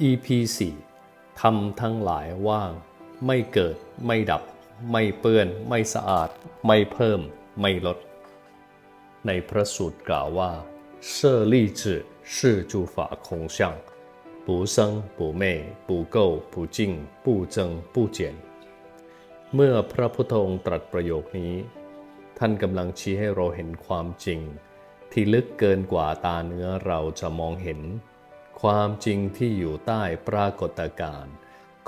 EP 4ทำทั้งหลายว่าง ไม่เกิด ไม่ดับ ไม่เปื้อน ไม่สะอาด ไม่เพิ่ม ไม่ลด ในพระสูตรกล่าวว่าเ设立志是诸法空相不生不灭不垢不净不增不减 เมื่อพระพุทธองค์ตรัสประโยคนี้ ท่านกำลังชี้ให้เราเห็นความจริง ที่ลึกเกินกว่าตาเนื้อเราจะมองเห็น ความจริงที่อยู่ใต้ปรากฏการณ์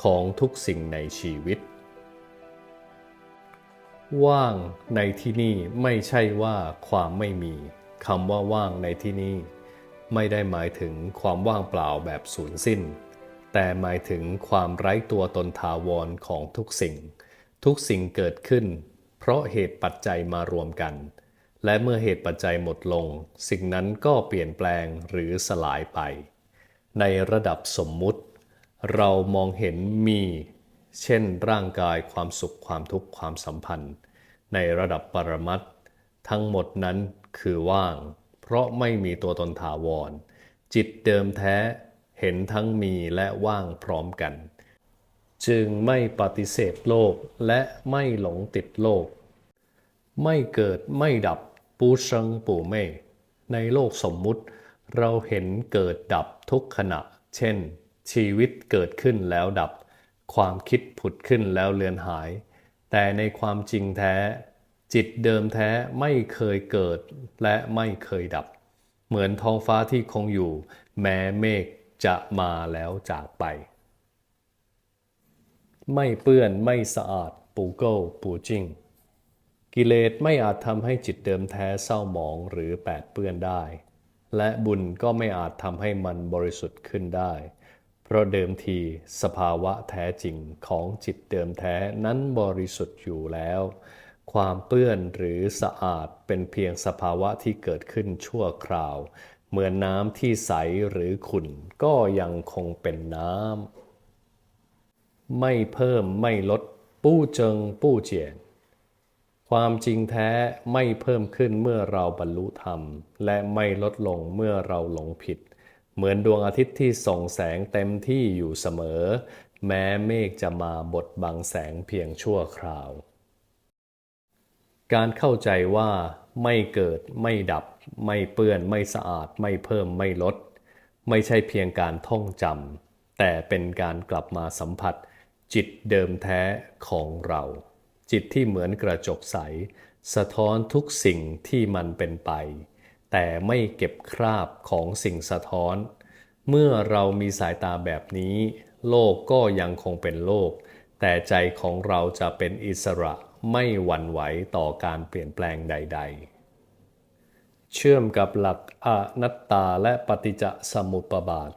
ของทุกสิ่งในชีวิต ว่างในที่นี่ไม่ใช่ว่าความไม่มีคำว่าว่างในที่นี่ ไม่ได้หมายถึงความว่างเปล่าแบบสูญสิ้น แต่หมายถึงความไร้ตัวตนถาวรของทุกสิ่ง ทุกสิ่งเกิดขึ้น เพราะเหตุปัจจัยมารวมกัน และเมื่อเหตุปัจจัยหมดลง สิ่งนั้นก็เปลี่ยนแปลงหรือสลายไป ในระดับสมมุติ เรามองเห็นมี เช่นร่างกายความสุขความทุกข์ความสัมพันธ์ ในระดับปรมัตทั้งหมดนั้นคือว่าง เพราะไม่มีตัวตนถาวร จิตเดิมแท้เห็นทั้งมีและว่างพร้อมกัน จึงไม่ปฏิเสธโลกและไม่หลงติดโลก ไม่เกิดไม่ดับปูเชิงปูเม่ในโลกสมมุติ เราเห็นเกิดดับทุกขณะ เช่น ชีวิตเกิดขึ้นแล้วดับ ความคิดผุดขึ้นแล้วเลือนหาย แต่ในความจริงแท้ จิตเดิมแท้ไม่เคยเกิดและไม่เคยดับ เหมือนท้องฟ้าที่คงอยู่ แม้เมฆจะมาแล้วจากไป ไม่เปื้อนไม่สะอาดปูโก้ปูจิงกิเลสไม่อาจทำให้จิตเดิมแท้เศร้าหมองหรือแปดเปื้อนได้ และบุญก็ไม่อาจทำให้มันบริสุทธิ์ขึ้นได้ เพราะเดิมทีสภาวะแท้จริงของจิตเดิมแท้นั้นบริสุทธิ์อยู่แล้ว ความเปื้อนหรือสะอาดเป็นเพียงสภาวะที่เกิดขึ้นชั่วคราว เหมือนน้ำที่ใสหรือขุ่นก็ยังคงเป็นน้ำ ไม่เพิ่มไม่ลด ปู้เจิงปู้เจียน ความจริงแท้ไม่เพิ่มขึ้นเมื่อเราบรรลุธรรม และไม่ลดลงเมื่อเราหลงผิด เหมือนดวงอาทิตย์ที่ส่องแสงเต็มที่อยู่เสมอ แม้เมฆจะมาบดบังแสงเพียงชั่วคราว การเข้าใจว่าไม่เกิดไม่ดับ ไม่เปื้อนไม่สะอาด ไม่เพิ่มไม่ลด ไม่ใช่เพียงการท่องจำแต่เป็นการกลับมาสัมผัส จิตเดิมแท้ของเรา จิตที่เหมือนกระจกใส สะท้อนทุกสิ่งที่มันเป็นไป แต่ไม่เก็บคราบของสิ่งสะท้อน เมื่อเรามีสายตาแบบนี้ โลกก็ยังคงเป็นโลก แต่ใจของเราจะเป็นอิสระไม่หวั่นไหวต่อการเปลี่ยนแปลงใด ๆเชื่อมกับหลักอนัตตาและปฏิจจสมุปบาท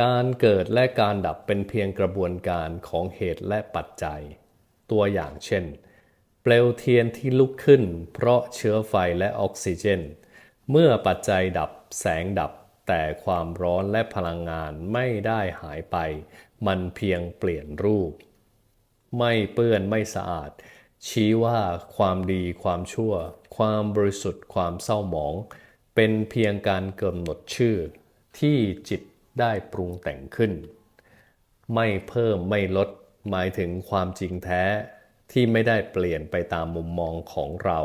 การเกิดและการดับเป็นเพียงกระบวนการของเหตุและปัจจัย ตัวอย่างเช่น เปลวเทียนที่ลุกขึ้น เพราะเชื้อไฟและออกซิเจน เมื่อปัจจัยดับแสงดับ แต่ความร้อนและพลังงานไม่ได้หายไป มันเพียงเปลี่ยนรูป ไม่เปื้อนไม่สะอาด ชี้ว่าความดีความชั่ว ความบริสุทธิ์ความเศร้าหมอง เป็นเพียงการกำหนดชื่อ ที่จิต ได้ปรุงแต่งขึ้น ไม่เพิ่มไม่ลดหมายถึงความจริงแท้ที่ไม่ได้เปลี่ยนไปตามมุมมองของเรา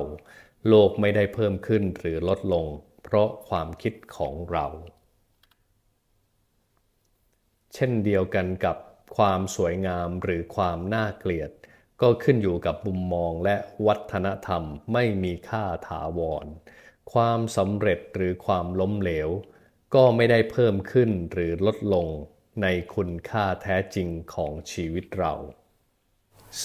โลกไม่ได้เพิ่มขึ้นหรือลดลง เพราะความคิดของเรา เช่นเดียวกันกับความสวยงามหรือความน่าเกลียด ก็ขึ้นอยู่กับมุมมองและวัฒนธรรมไม่มีค่าถาวร ความสำเร็จหรือความล้มเหลว ก็ไม่ได้เพิ่มขึ้นหรือลดลงในคุณค่าแท้จริงของชีวิตเรา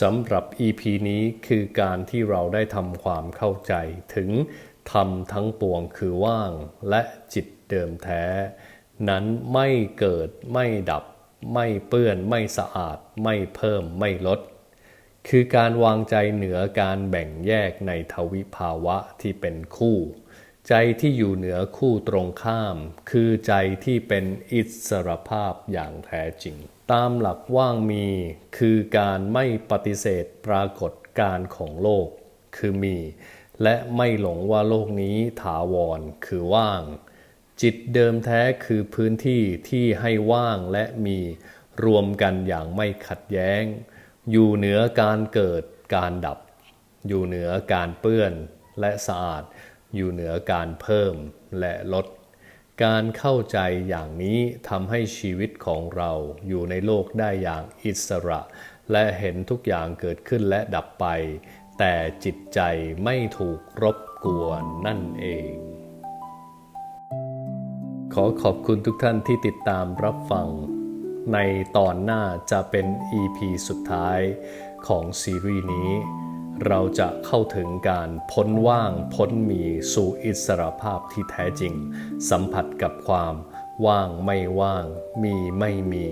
สำหรับ EP นี้คือการที่เราได้ทำความเข้าใจถึงธรรมทั้งปวงคือว่างและจิตเดิมแท้ นั้นไม่เกิดไม่ดับ ไม่เปื้อนไม่สะอาด ไม่เพิ่มไม่ลด คือการวางใจเหนือการแบ่งแยกในทวิภาวะที่เป็นคู่ ใจที่อยู่เหนือคู่ตรงข้าม คือใจที่เป็นอิสรภาพอย่างแท้จริง ตามหลักว่างมีคือการไม่ปฏิเสธปรากฏการของโลก คือมี และไม่หลงว่าโลกนี้ถาวรคือว่าง จิตเดิมแท้คือพื้นที่ที่ให้ว่างและมีรวมกันอย่างไม่ขัดแย้ง อยู่เหนือการเกิดการดับ อยู่เหนือการเปื้อนและสะอาด อยู่เหนือการเพิ่มและลด การเข้าใจอย่างนี้ทำให้ชีวิตของเราอยู่ในโลกได้อย่างอิสระ และเห็นทุกอย่างเกิดขึ้นและดับไป แต่จิตใจไม่ถูกรบกวนนั่นเอง ขอขอบคุณทุกท่านที่ติดตามรับฟัง ในตอนหน้าจะเป็น EP สุดท้ายของซีรีส์นี้ เราจะเข้าถึงการพ้นว่างพ้นมีสู่อิสรภาพที่แท้จริง สัมผัสกับความว่างไม่ว่าง มีไม่มี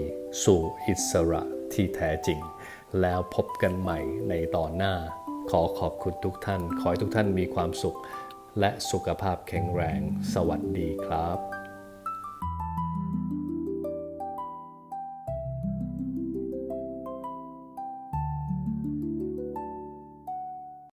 สู่อิสระที่แท้จริง แล้วพบกันใหม่ในตอนหน้า ขอขอบคุณทุกท่าน ขอให้ทุกท่านมีความสุข และสุขภาพแข็งแรง สวัสดีครับ